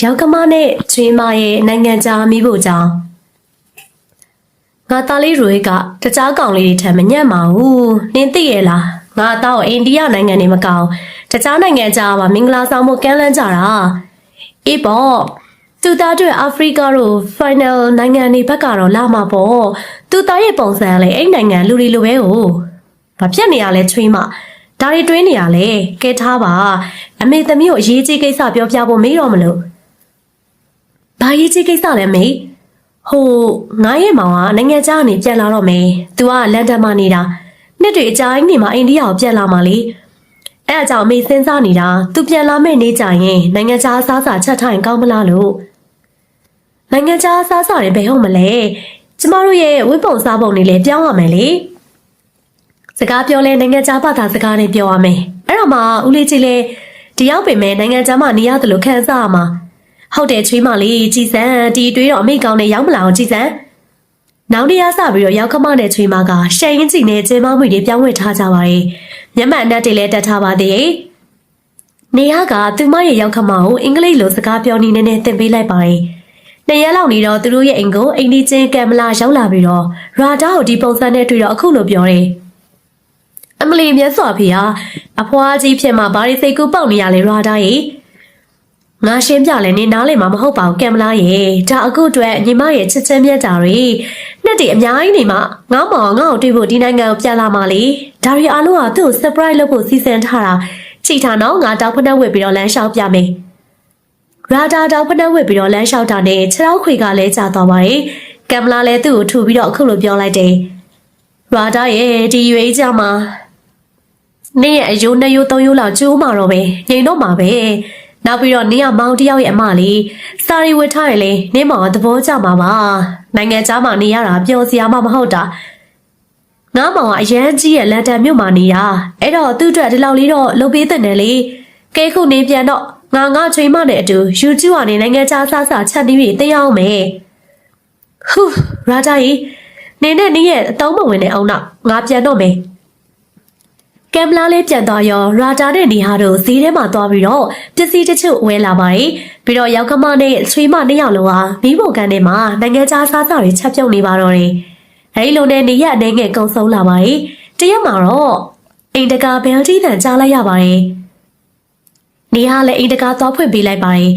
ရောက်ကမနဲ့ချွေးမရဲ့နိုင်ငံခြားမိဖို့ကြောင့်ငါသားလေးတွေကတခြားကောင်လေးတွေထံမညံ့ပါဘူးနင်းသိရဲ့လားငါတော့အိန္ဒိယနိုင်ငံနေမကောင်းတခြားနိုင်ငံခြားပါမင်္ဂလာဆောင်ဖို့ကမ်းလှမ်းကြတာအေးပေါ့သူသားတွေအာဖရိကတို့ final နိုင်ငံတွေဘက်ကတော့လာမှာပေါ့သူသားရဲ့ပုံစံကလည်းအဲ့နိုင်ငံလူတွေလိုပဲ哦ဘာဖြစ်နေရလဲချွေးမဒါတွေတွေးနေရလဲကဲထားပါအမေသမီးကိုအရေးကြီးကိစ္စပြောပြဖို့မေးတော့မလို့ ဘာရေးကြီးကိစ္စလဲမေဟိုငါရဲ့မောင်ကနိုင်ငံခြားကနေပြန်လာတော့မယ်။ तू ကလန်ဒန်မှာနေတာ။နှစ်တွေအကြာကြီးနေမှာအိန္ဒိယကိုပြန်လာမှာလေ။အဲအကြောင့်မေစဉ်းစားနေတာ तू ပြန်လာမယ့်နေ့ကျရင်နိုင်ငံခြားအစားအစာချက်ထိုင်ကောင်းမလားလို့။နိုင်ငံခြားအစားအစာတွေဘယ်ဟုတ်မလဲ။ကျမတို့ရဲ့ဝိပုံစားပုံတွေလည်းပြောင်းရမယ်လေ။စကားပြောလဲနိုင်ငံခြားဘာသာစကားနဲ့ပြောရမယ်။အဲ့တော့မှဦးလေးကြီးလည်းဒီရောက်ပင်မဲ့နိုင်ငံခြားမှာနေရတယ်လို့ခံစားရမှာ။ ဟုတ်တယ်ချွေးမလေးကြည်စံဒီတွေးတော့အမိကောင်းနဲ့ရောက်မလာအောင်ကြည်စံနောက်နေ့ရစပြီးတော့ရောက်ခမနဲ့ချွေးမကရှယ်ရင်ကြည့်နေကျင်းမမှုတွေပြောင်းဝှေ့ထားကြပါရဲ့မျက်မှန်အနက်တွေလည်းတက်ထားပါသေးရဲ့နေရကသူမရဲ့ရောက်ခမကိုအင်္ဂလိပ်လိုစကားပြောနေနေနဲ့သင်ပေးလိုက်ပါရဲ့နှစ်ရက်လောက်နေတော့သူတို့ရဲ့အိမ်ကိုအိမ်ဒီချင်းကံမလာရောက်လာပြီးတော့ရာတာကိုဒီပုံစံနဲ့တွေ့တော့အခုလိုပြောတယ်အမလီမြတ်စွာဘုရားအဖွားကြီးဖြစ်မှာဘာတွေစိတ်ကူးပေါက်နေရလဲရာတာရဲ့ ငါရှင်းပြလဲနေနားလေမှာမဟုတ်ပါဘူးကင်မလာရေဒါအခုအတွက်ညီမရဲ့ချစ်ချင်းမြတ်တာတွေနှစ်တည်းအများကြီးနေမှာငါမောင်ငါ့ကိုတွေ့ဖို့ဒီနိုင်ငံကိုပြန်လာမှာလေဒါရီအားလုံးကသူ့ကို surprise လုပ်ဖို့စီစဉ်ထားတာချိထားတော့ငါတောက်ဖက်နှက်ဝစ်ပြီးတော့လမ်းလျှောက်ပြမယ်ရာဒါတောက်ဖက်နှက်ဝစ်ပြီးတော့လမ်းလျှောက်တာနဲ့ခြေထောက်ခွေကလည်းကြာသွားပါရဲ့ကင်မလာလည်းသူ့ကိုထူပြီးတော့အခုလိုပြောလိုက်တယ်ရာဒါရဲ့ဒီရွေးကြမှာနေ့ရဲ့အယိုးနှစ်ယိုးသုံးယိုးလောက်ကျိုးမှာတော့ပဲငြိမ်တော့မှာပဲ နောက်ပြီးတော့နေ့ကမောင်တယောက်ရဲ့အမလေးစာရီဝတ်ထားရလေနေ့မောင်ကသဘောကျမှာပါနိုင်ငံသားမှာနေရတာပျော်စရာမှမဟုတ်တာငါမောင်ကအရန်ကြီးရဲ့လန်ဒန်မြို့မှာနေတာအဲ့တော့သူ့အတွက်ဒီလောက်လေးတော့လုပ်ပေးတဲ့နယ်လေကဲခုနေပြန်တော့ငါငါချွေးမနဲ့အတူ YouTube ကနေနိုင်ငံခြားစားစာချက်ပြီးပြီးသိအောင်မယ်ဟူရာတာကြီးနေနဲ့နေရဲ့အတုံးမဝင်တဲ့အောင်တော့ငါပြန်တော့မယ် ကင်မလာလေးပြန်သွားရောရာတာနဲ့နေဟာတို့ဈေးထဲမှာသွားပြီးတော့ပစ္စည်းတချို့ဝယ်လာပါတယ်ပြီးတော့ရောက်ကမနဲ့ချွေးမနှစ်ယောက်လုံးဟာမိဖို့ကန်ထဲမှာနိုင်ငံခြားစားစာတွေချက်ပြုတ်နေပါတော့တယ်အဲဒီလိုနဲ့နေရအနေငယ်ကုံဆုံးလာပါတယ်တရက်မှာတော့အိမ်တကာဘယ်လ်တီတန်ကြားလိုက်ရပါတယ်နေဟာလည်းအိမ်တကာသွားဖွင့်ပေးလိုက်ပါတယ်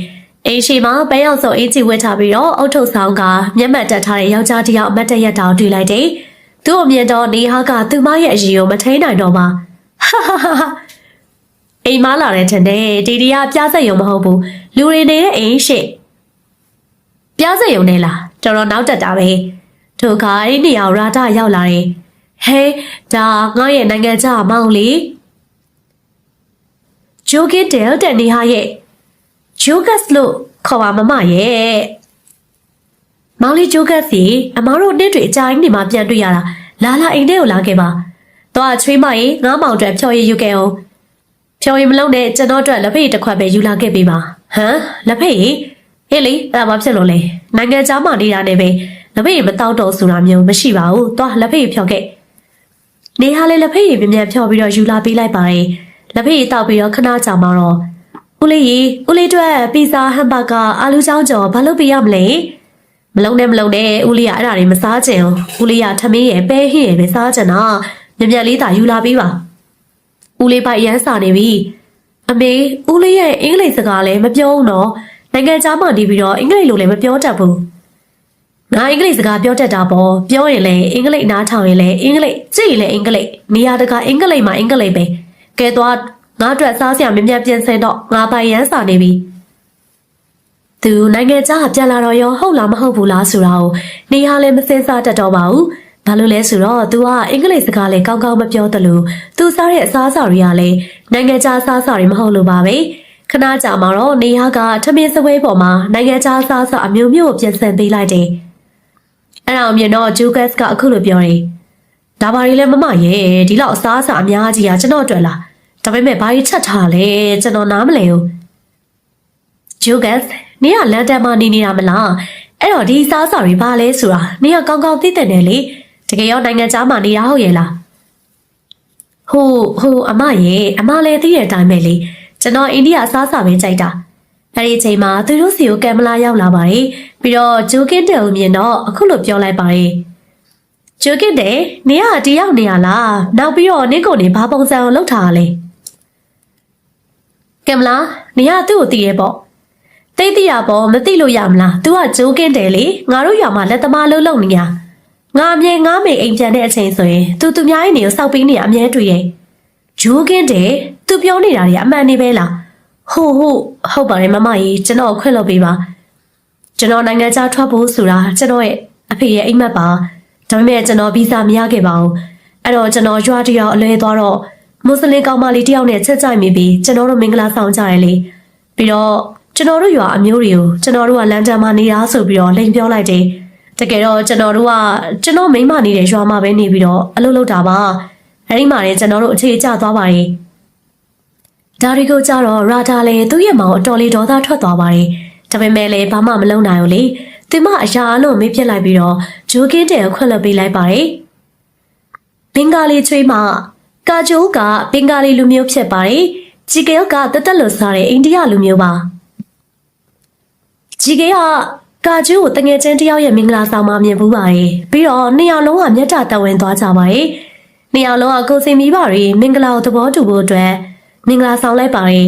အိမ်ရှိမှာပန်းရောက်စုံအင်းကြီးဝတ်ထားပြီးတော့အုတ်ထုတ်ဆောင်ကမျက်မှန်တက်ထားတဲ့ယောက်ျားတစ်ယောက်အမတ်တရက်တောင်တွေ့လိုက်တယ်သူ့အမြင်တော့နေဟာကသူ့မရဲ့အရင်ကိုမထိန်နိုင်တော့ပါဟာဟာဟာဟာ အိမ်မလာတဲ့ထင်တယ်ဒီဒီကပြားဆက်ယုံမဟုတ်ဘူးလူတွေနေတဲ့အိမ်ရှိပြားဆက်ယုံနေလားတော်တော်နောက်တက်တာပဲထိုခါအဲ့ဒီနေရာရာတာရောက်လာတယ်ဟဲဒါငါရဲ့နိုင်ငံခြားမောင်လေးဂျိုဂစ်တယ်တဲ့နေဟာရဲ့ဂျိုဂတ်လို့ခေါ်ပါမမရဲ့မောင်လေးဂျိုဂတ်စီအမားတို့နေ့တွေအကြိုင်းနေမှာပြန်တွေ့ရတာလာလာအိမ်ထဲကိုလာခဲ့ပါ တော့ချွေးမရေငါးမောင်အတွက်ဖြော်ရည်ယူခဲ့အောင်ဖြော်ရည်မလုံးနဲ့ကျွန်တော်အတွက်လက်ဖက်ရည်တစ်ခွက်ပဲယူလာခဲ့ပေးပါဟမ်လက်ဖက်ရည်ဟေးလေအဲ့ဒါဘာဖြစ်လို့လဲနိုင်ငံသားမှနေတာနဲ့ပဲလက်ဖက်ရည်မတောက်တော့ဆိုတာမျိုးမရှိပါဘူးတော့လက်ဖက်ရည်ဖြော်ခဲ့နေဟာလည်းလက်ဖက်ရည်ပြင်းပြဖြော်ပြီးတော့ယူလာပေးလိုက်ပါရဲ့လက်ဖက်ရည်တောက်ပြီးတော့ခဏကြာမှတော့ဦးလေးရေဦးလေးအတွက်ပီဇာဟမ်ဘာဂါအာလူချောင်းကျော်ဘာလုပ်ပေးရမလဲမလုံးနဲ့မလုံးနဲ့ဦးလေးကအဲ့ဒါတွေမစားချင်ဘူးဦးလေးကထမင်းရယ်ပဲဟင်းရယ်ပဲစားချင်တာ မြက်မြက်လေးသာယူလာပေးပါဦးလေးပိုက်ရမ်းစာနေပြီအမေဦးလေးရဲ့အင်္ဂလိပ်စကားလည်းမပြောဘူးနော်နိုင်ငံခြားမှနေပြီးတော့အင်္ဂလိပ်လိုလည်းမပြောတတ်ဘူးငါအင်္ဂလိပ်စကားပြောတတ်တာပေါ့ပြောရင်လည်းအင်္ဂလိပ်နားထောင်ရင်လည်းအင်္ဂလိပ်ကြည့်ရင်လည်းအင်္ဂလိပ်နေရာတကာအင်္ဂလိပ်မှာအင်္ဂလိပ်ပဲကဲသွားငါအတွက်စားစရာမြက်မြက်ပြင်ဆင်တော့ငါပိုင်ရမ်းစာနေပြီသူနိုင်ငံခြားကပြန်လာတော့ရောဟုတ်လားမဟုတ်ဘူးလားဆိုတာကိုနေဟာလည်းမစင်စားတတ်တော့ပါဘူး။ ဘာလို့လဲဆိုတော့ तू ကအင်္ဂလိပ်စကားလည်းကောင်းကောင်းမပြောသလို तू စားတဲ့အစားအစာတွေကလည်းနိုင်ငံခြားအစားအစာတွေမဟုတ်လို့ပါပဲ။ခဏကြာမှတော့နေဟာကထမင်းစပွဲပေါ်မှာနိုင်ငံခြားအစားအစာအမျိုးမျိုးကိုပြင်ဆင်ပေးလိုက်တယ်။အဲ့ဒါအမြင်တော့ဂျူကတ်ကအခုလိုပြောတယ်။ဒါပါရီလည်းမမရဲ့ဒီလောက်အစားအစာအများကြီးကကျွန်တော်အတွက်လား။ဒါပေမဲ့ဘာကြီးချက်ထားလဲကျွန်တော်နားမလည်ဘူး။ဂျိုဂတ်နေကလန်ဒန်မှာနေနေတာမလားအဲ့တော့ဒီစားစာတွေဘာလဲဆိုတာနေကကောင်းကောင်းသိတဲ့နယ်လေ တကယ်ရောနိုင်ငံသားမှာနေတာဟုတ်ရဲ့လားဟိုဟိုအမရဲ့အမလည်းသိတဲ့အတိုင်းပဲလေကျွန်တော်အိန္ဒိယစားစာပဲကြိုက်တာအဲ့ဒီအချိန်မှာသူတို့စီကိုကင်မလာရောက်လာပါတယ်ပြီးတော့ဂျိုကင်းတယ်ကိုမြင်တော့အခုလိုပြောလိုက်ပါတယ်ဂျိုကင်းတယ်နေရတယောက်နေရလားနောက်ပြီးတော့နင့်ကိုနေဘာပုံစံအောင်လုပ်ထားရလဲကင်မလာနေရသူ့ကိုတည်ရပေါ့တိတ်တရပေါ့မသိလို့ရမလား तू ကဂျိုကင်းတယ်လေငါတို့ရွာမှာလက်သမားလုံးလုံးနေရ ငါအမြဲငါမေအိမ်ပြန်တဲ့အချိန်ဆိုရင် तू သူများရဲ့နေကိုစောက်ပေးနေရအမြဲတွေ့ရဲ့ဂျိုကင်းတယ်သူပြောနေတာတွေအမှန်နေပဲလားဟုတ်ဟုတ်ဟုတ်ပါတယ်မမကြီးကျွန်တော်ခွင့်လုပ်ပေးပါကျွန်တော်နိုင်ငံခြားထွက်ဖို့ဆိုတာကျွန်တော်ရဲ့အဖေရဲ့အိမ်မက်ပါဒါပေမဲ့ကျွန်တော်ဗီဇာမရခဲ့ပါဘူးအဲ့တော့ကျွန်တော်ရွာတယောက်အလွဲသွားတော့မွတ်စလင်ကောင်မလေးတယောက်နဲ့ချက်ကြိုက်မိပြီးကျွန်တော်တို့မင်္ဂလာဆောင်ကြရလေပြီးတော့ကျွန်တော်တို့ရွာအမျိုးတွေကိုကျွန်တော်တို့ကလန်ဒန်မှာနေတာဆိုပြီးတော့လိန်ပြောလိုက်တယ် တကယ်တော့ကျွန်တော်တို့ကကျွန်တော်မိန်းမနေတဲ့ရွာမှာပဲနေပြီးတော့အလုပ်လုပ်တာပါအဲ့ဒီမှာလည်းကျွန်တော်တို့အခြေကျသွားပါတယ်ဒါရီကိုကြတော့ရာတာလည်းသူ့ရဲ့မောင်အတော်လေးဒေါသထွက်သွားပါတယ်။ဒါပေမဲ့လည်းဘာမှမလုပ်နိုင်ဘူးလေ။သူမအရာအလုံးမေးပြစ်လိုက်ပြီးတော့ဂျိုကင်းတဲ့ခွင့်လွှတ်ပေးလိုက်ပါတယ်။ဘင်္ဂါလီချွေးမကာဂျိုးကဘင်္ဂါလီလူမျိုးဖြစ်ပါတယ်။ဂျီကေကတသက်လွတ်စားတဲ့အိန္ဒိယလူမျိုးပါ။ဂျီကေက ကာဂျိုးကိုတငယ်ချင်းတယောက်ရဲ့မင်္ဂလာဆောင်မှာမြင်ဘူးပါတယ်။ပြီးတော့နှစ်ယောက်လုံးကမျက်တာတဝင်သွားကြပါတယ်။နှစ်ယောက်လုံးကကိုယ်စင်မိပါတွေမင်္ဂလာကိုသဘောတူဖို့အတွက်မင်္ဂလာဆောင်လိုက်ပါတယ်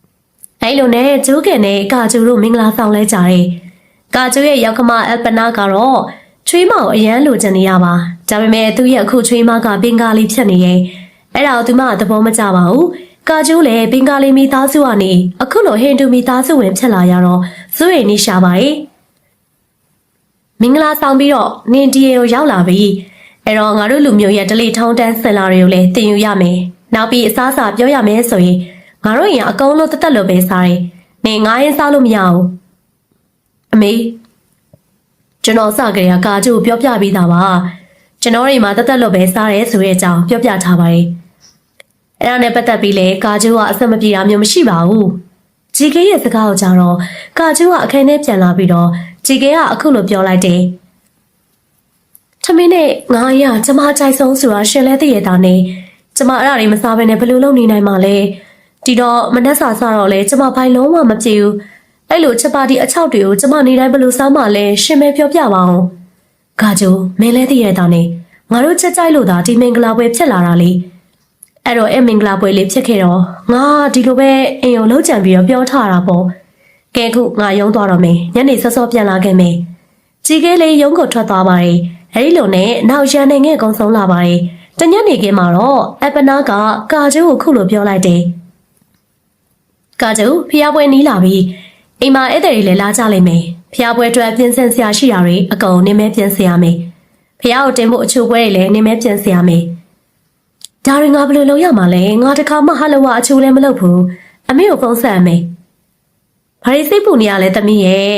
။အဲလိုနဲ့ကျိုးခင်နဲ့ကာကျူတို့မင်္ဂလာဆောင်လိုက်ကြတယ်။ကာကျူရဲ့ယောက်ကမအယ်ပနာကတော့ချွေးမကိုအရန်လိုချင်နေရပါ။ဒါပေမဲ့သူ့ရဲ့အခုချွေးမကဘင်္ဂါလီဖြစ်နေရဲ့။အဲ့ဒါကိုသူမကသဘောမကျပါဘူး။ကာကျူလည်းဘင်္ဂါလီမိသားစုကနေအခုလိုဟိန္ဒူမိသားစုဝင်ဖြစ်လာရတော့စိုးရိမ်နေရှာပါတယ်။ မင်္ဂလာဆောင်ပြီးတော့နင်ဒီယေကိုရောက်လာပြီ။အဲ့တော့ငါတို့လူမျိုးရဲ့ဒလိထောင်းတန်းဆင်လာတွေကိုလည်းတင်ယူရမယ်။နောက်ပြီးအစားအစာပြောရမယ်ဆိုရင်ငါတို့ရင်အကုန်လုံးတသက်လို့ပဲစားတယ်။နေငါရင်စားလို့မရဘူး။အမေကျွန်တော်စကြရကာကျိုးပြောပြပြီးသားပါ။ကျွန်တော်တွေမှာတသက်လို့ပဲစားရဲဆိုတဲ့အကြောင်းပြောပြထားပါတယ်။အဲ့ဒါနဲ့ပတ်သက်ပြီးလေကာကျိုးကအဆက်မပြေတာမျိုးမရှိပါဘူး။ဂျီကေရဲ့စကားကိုကြတော့ကာကျိုးကအခန်းထဲပြန်လာပြီးတော့ ဂျီကေကအခုလိုပြောလိုက်တယ်။ထမင်းနဲ့ငါရကျမကြိုက်ဆုံးဆိုတာရှင်လဲသိရတာနဲ့ကျမအဲ့ဒါတွေမစားဘဲနဲ့ဘယ်လိုလုပ်နေနိုင်မှာလဲဒီတော့မနှက်စာစားတော့လဲကျမဘိုင်လုံးဝမပြေဘူးအဲ့လိုချက်ပါတီအချောက်တွေကိုကျမနေတိုင်းဘယ်လိုစားမှလဲရှင်မဲပြောပြပါအောင်ဂါဂျိုမင်းလဲသိရတာနဲ့ငါတို့ချက်ကြိုက်လို့သာဒီမင်္ဂလာပွဲဖြစ်လာတာလေအဲ့တော့အဲ့မင်္ဂလာပွဲလေးဖြစ်ခဲ့တော့ငါဒီလိုပဲအိမ်ုံလုံးကြံပြီးတော့ပြောထားတာပေါ့ ကဲခုငါရုံးသွားတော့မယ်ညနေစောစောပြန်လာခဲ့မယ်ကြီးကဲလေးရုံးကိုထွက်သွားပါတယ်အဲ့ဒီလိုနဲ့နောက်ရန်နေငယ်ကုန်းဆုံးလာပါတယ်တညနေခင်းမှာတော့အပနာကကာကျိုးကိုခုလိုပြောလိုက်တယ်ကာကျိုးဖျားပွဲနီးလာပြီအိမ်မှာဧည့်သည်တွေလည်းလာကြလိမ့်မယ်ဖျားပွဲအတွက်ပြင်ဆင်စရာရှိတာတွေအကုန်နင်းမဲပြင်ဆင်ရမယ်ဖျားကိုတင်ဖို့အချို့ပွဲတွေလည်းနင်းမဲပြင်ဆင်ရမယ်ဒါရင်ငါဘယ်လိုလုပ်ရမှာလဲငါတခါမှဟလဝအချိုးလည်းမလုပ်ဘူးအမေကိုဖုန်းဆက်အမေ ဘာရီစိတ်ပူနေရလဲသမီးရဲ့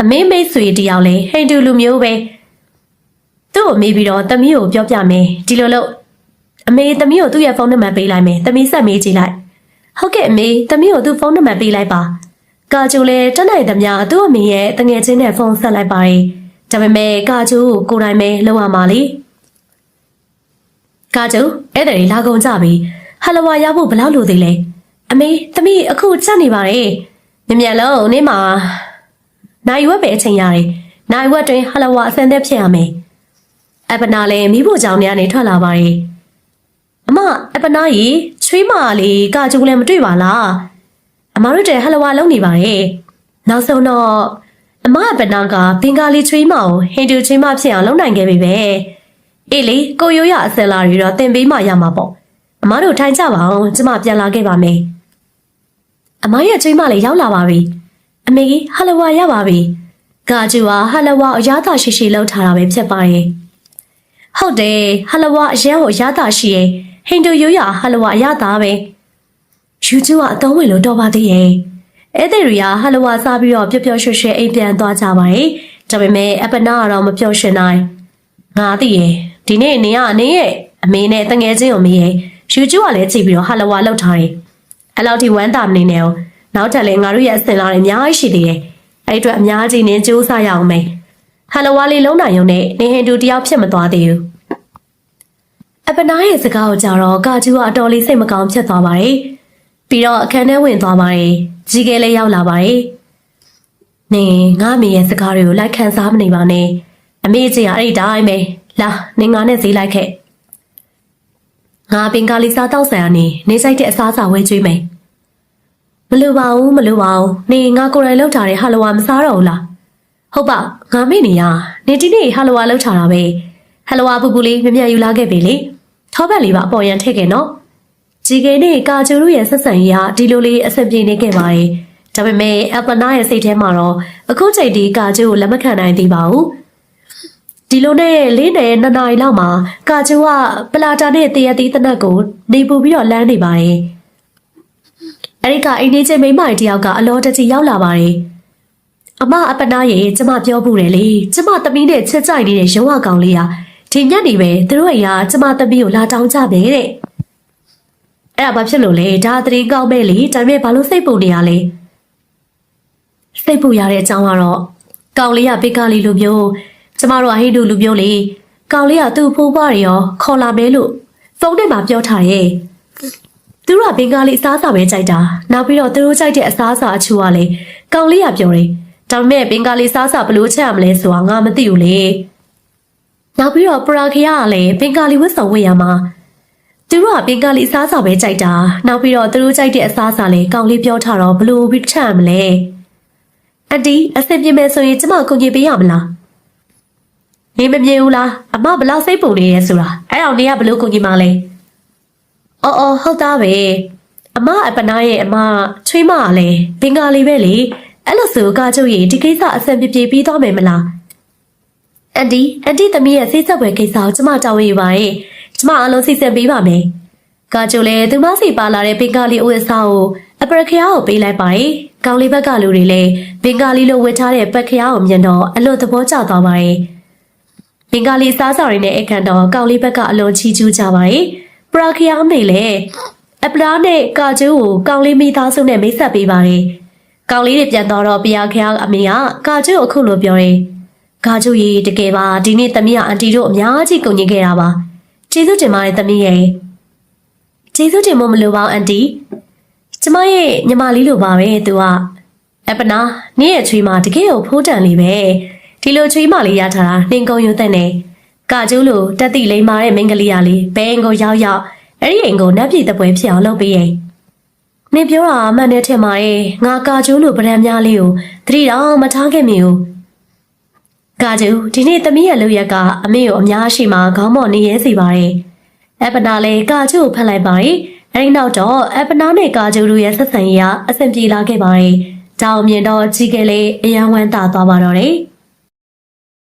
အမေမိတ်ဆွေတယောက်လဲဟိန္ဒူလူမျိုးပဲသူ့ကိုမေးပြီးတော့သမီးကိုပြောပြမယ်ဒီလိုလို့အမေသမီးကိုသူ့ရဲ့ဖုန်းနံပါတ်ပေးလိုက်မယ်သမီးဆက်မေးကြည့်လိုက်ဟုတ်ကဲ့အမေသမီးကိုသူ့ဖုန်းနံပါတ်ပေးလိုက်ပါကာကျိုလည်းတက်နိုင်သမျှသူ့အမေရဲ့တငယ်ချင်းနဲ့ဖုန်းဆက်လိုက်ပါတယ်ဒါပေမဲ့ကာကျိုကိုကိုယ်တိုင်ပဲလောက်ရမှာလေကာကျိုအဲ့ဒါတွေလာကုန်ကြပြီဟလဝါရဖို့ဘယ်လောက်လိုသေးလဲအမေသမီးအခုချက်နေပါတယ် မြင်မြန်လုံးနေ့မှာနိုင်ဝက်ပဲအချိန်ရတယ်နိုင်ဝက်တွင်ဟလဝါအစံသက်ဖြစ်ရမယ်အပနာလည်းမိဖို့ကြောင့်နေကနေထွက်လာပါတယ်အမအပနာကြီးချွေးမလေးကာကျိုလည်းမတွေ့ပါလားအမတို့တဲ့ဟလဝါလုံးနေပါတယ်နောက်ဆုံးတော့အမအပနာကဘင်္ဂါလီချွေးမကိုဟိန္ဒူချွေးမဖြစ်အောင်လုပ်နိုင်ခဲ့ပြီပဲအေးလေကိုရိုးရအစင်လာတွေတော့တင်ပေးမှရမှာပေါ့အမတို့ထိုင်ကြပါအောင်ကျမပြန်လာခဲ့ပါမယ် အမရဲ့ချွေးမလေးရောက်လာပါပြီအမေကြီးဟလဝါရပါပြီကာကျူဟာဟလဝါအရသာရှိရှိလောက်ထားတာပဲဖြစ်ပါရဲ့ဟုတ်တယ်ဟလဝါအရန်ကိုအရသာရှိရဲ့ဟိန္ဒူရိုးရဟလဝါအရသာပဲယူကျူကအတုံးဝင်လို့တော့ပါသေးရဲ့အဲ့ဒီရီယာဟလဝါစားပြီးတော့ပျော်ပျော်ရွှင်ရွှင်အိမ်ပြန်သွားကြပါရဲ့ဒါပေမဲ့အပနာကတော့မပျော်ရွှင်နိုင်ငါသိရဲ့ဒီနေ့နေကနေရဲ့အမေနဲ့တငယ်ချင်းကိုမေးရဲ့ယူကျူကလည်းကြည့်ပြီးတော့ဟလဝါလောက်ထားတယ် အဲ့လောက်ထိဝမ်းသာမနေနဲ့အောင်နောက်ထပ်လည်းငါတို့ရဲ့အစင်လာတွေအများကြီးရှိသေးတယ်အဲ့အတွက်အများကြီးနင်းစူးစမ်းရအောင်မယ်ဟလဝါလေးလုံးနိုင်ုံနဲ့နေဟင်တူတယောက်ဖြစ်မသွားသေးဘူးအပနာရဲ့စကားကိုကြတော့ကာကျူကအတော်လေးစိတ်မကောင်းဖြစ်သွားပါတယ်ပြီးတော့အခန်းထဲဝင်သွားပါတယ်ကြီးကဲလေးရောက်လာပါတယ်။နင်ငါအမေရဲ့စကားတွေကိုလိုက်ခံစားမနေပါနဲ့။အမေကြီးကအဲ့ဒီတိုင်းပဲ။လာနင်ငါနဲ့ဈေးလိုက်ခဲ့။ ငါပင်ကာလီစားတော့ဆိုင်ကနေနေဆိုင်တဲ့အစားအစာဝဲကျွေးမယ်။မလိုပါဘူးမလိုပါဘူး။နင်ငါကိုယ်တိုင်လောက်ထားတဲ့ဟာလဝါမစားတော့ဘူးလား။ဟုတ်ပါငါမေ့နေရ။နေဒီနေ့ဟာလဝါလောက်ထားတာပဲ။ဟာလဝါပူပူလေးမြမြယူလာခဲ့ပြီလေ။ထောပတ်လေးပါအပေါ်ရန်ထည့်ခဲ့နော်။ဂျီကေနဲ့ကာကျိုတို့ရဲ့ဆက်ဆံရေးဟာဒီလိုလေးအဆင်ပြေနေခဲ့ပါတယ်။ဒါပေမဲ့အပနာရဲ့စိတ်ထဲမှာတော့အခုချိန်ဒီကာကျိုကိုလက်မခံနိုင်သေးပါဘူး။ ဒီလိုနဲ့လေးနယ်နှစ်နာရီလောက်မှာကာကျိုကပလာတာနဲ့တရတီးတနက်ကိုနေပူပြီးတော့လမ်းနေပါတယ်။အဲဒီကအိမ်နေချင်းမိန်းမကြီးတယောက်ကအလောတကြီးရောက်လာပါတယ်။အမအပနာရဲ့ကျမပြောဘူးတယ်လေ။ကျမသမီးနဲ့ချစ်ကြိုက်နေတဲ့ရုံးဝကောင်လေးဟာဒီညက်နေပဲသူတို့အိမ်ကကျမသမီးကိုလာတောင်းကြပဲတဲ့။အဲ့ဒါဘာဖြစ်လို့လဲဒါသတရင်ကောက်မဲ့လေဒါပေမဲ့ဘာလို့စိတ်ပူနေရလဲစိတ်ပူရတဲ့အကြောင်းကတော့ကောင်လေးကဘေကာလီလူမျိုး ကျမတို့ကဟိန္ဒူလူမျိုးလေကောင်လေးကသူ့ဖိုးပွားတွေရောခေါ်လာမယ်လို့ဖုန်းထဲမှာပြောထားရဲ့သူတို့ကဘေကာလီအစားအစာပဲကြိုက်တာနောက်ပြီးတော့သူတို့ကြိုက်တဲ့အစားအစာအချို့ကလေကောင်လေးကပြောတယ်ဒါပေမဲ့ဘေကာလီစားအစာဘယ်လို့ချက်ရမလဲဆိုတာငါမသိဘူးလေနောက်ပြီးတော့ပရာခရကလည်းဘေကာလီဝတ်စုံဝတ်ရမှာသူတို့ကပင်ကလေးအစားအစာပဲကြိုက်တာနောက်ပြီးတော့သူတို့ကြိုက်တဲ့အစားအစာလေးကောင်းလေးပြောထားတော့ဘလို့ပြီးထမ်းမလဲအန်တီအဆင်ပြေမယ်ဆိုရင်ကျမကိုကြီးပေးရမလား နေမပြေဘူးလားအမဘလောက်စိတ်ပူနေရဲဆိုတာအဲ့တော့နေကဘလို့ကိုကြီးမလဲအော်အော်ဟုတ်သားပဲအမအပနာရဲ့အမချွေးမကလည်းပင်ကလေးပဲလေအဲ့လိုဆိုကားချုပ်ရင်ဒီကိစ္စအဆင်ပြေပြေပြီးသွားမယ်မလားအန်တီအန်တီသမီးရဲ့စိတ်ဆက်ွယ်ကိစ္စကိုကျမတောင်းရပါရဲ့ကျမအလုံးစိတ်ဆက်ပေးပါမယ်။ကာကျိုလည်းသူမစီပါလာတဲ့ဘင်္ဂါလီအိုအစားကိုအပရခရားကိုပေးလိုက်ပါရဲ့။ကောင်းလေးဘက်ကလူတွေလည်းဘင်္ဂါလီလိုဝတ်ထားတဲ့ပတ်ခရားကိုမြင်တော့အလွန်သဘောကျသွားပါရဲ့။ ဘင်္ဂါလီစားစာတွေနဲ့အခန့်တော့ကောင်းလေးဘက်ကအလွန်ချီးကျူးကြပါရဲ့။ပရခရားမေလည်းအပရာနဲ့ကာကျိုကိုကောင်းလေးမိသားစုနဲ့မိတ်ဆက်ပေးပါရဲ့။ကောင်းလေးတွေပြန်တော့တော့ပရခရားအမေကကာကျိုကိုအခုလိုပြောတယ်။ကာကျုကြီးတကယ်ပါဒီနေ့သမီးကအန်တီတို့အများကြီးကုန်ညင်ခဲ့တာပါကျေးဇူးတင်ပါတယ်သမီးရဲ့ကျေးဇူးတင်မမလို့ပါအန်တီကျမရဲ့ညီမလေးလိုပါပဲသူကအပနာနင့်ရဲ့ချွေးမတကယ်ကိုဖိုးတန်လေးပဲ ဒီလိုချွေးမလေးရထားတာနှင်ကုန်ယူတဲ့နဲ့ကာကျုလိုတက်တိလိမ္မာတဲ့မိန်းကလေးရလေးဘဲအိမ်ကိုရောက်ရောက်အဲ့ဒီအိမ်ကိုနတ်ပြည်တပွဲဖြစ်အောင်လုပ်ပေးရဲ့နင်ပြောတာအမှန်နဲ့ထင်ပါရဲ့ငါကာကျိုလိုဗရန်များလေးကိုသတိတော့မထားခဲ့မိဘူးကာကျူဒီနေ့သမီးရဲ့လုပ်ရက်ကအမေကိုအများရှိမှခေါင်းပေါ်နေရဲစီပါတယ်။အပနာလည်းကာကျူကိုဖတ်လိုက်ပါတယ်။အဲဒီနောက်တော့အပနာနဲ့ကာကျူတို့ရဲ့ဆက်ဆံရေးကအဆင်ပြေလာခဲ့ပါတယ်။ဒါအောင်မြင်တော့ကြီးကလေးအယံဝမ်းသာသွားပါတော့တယ်။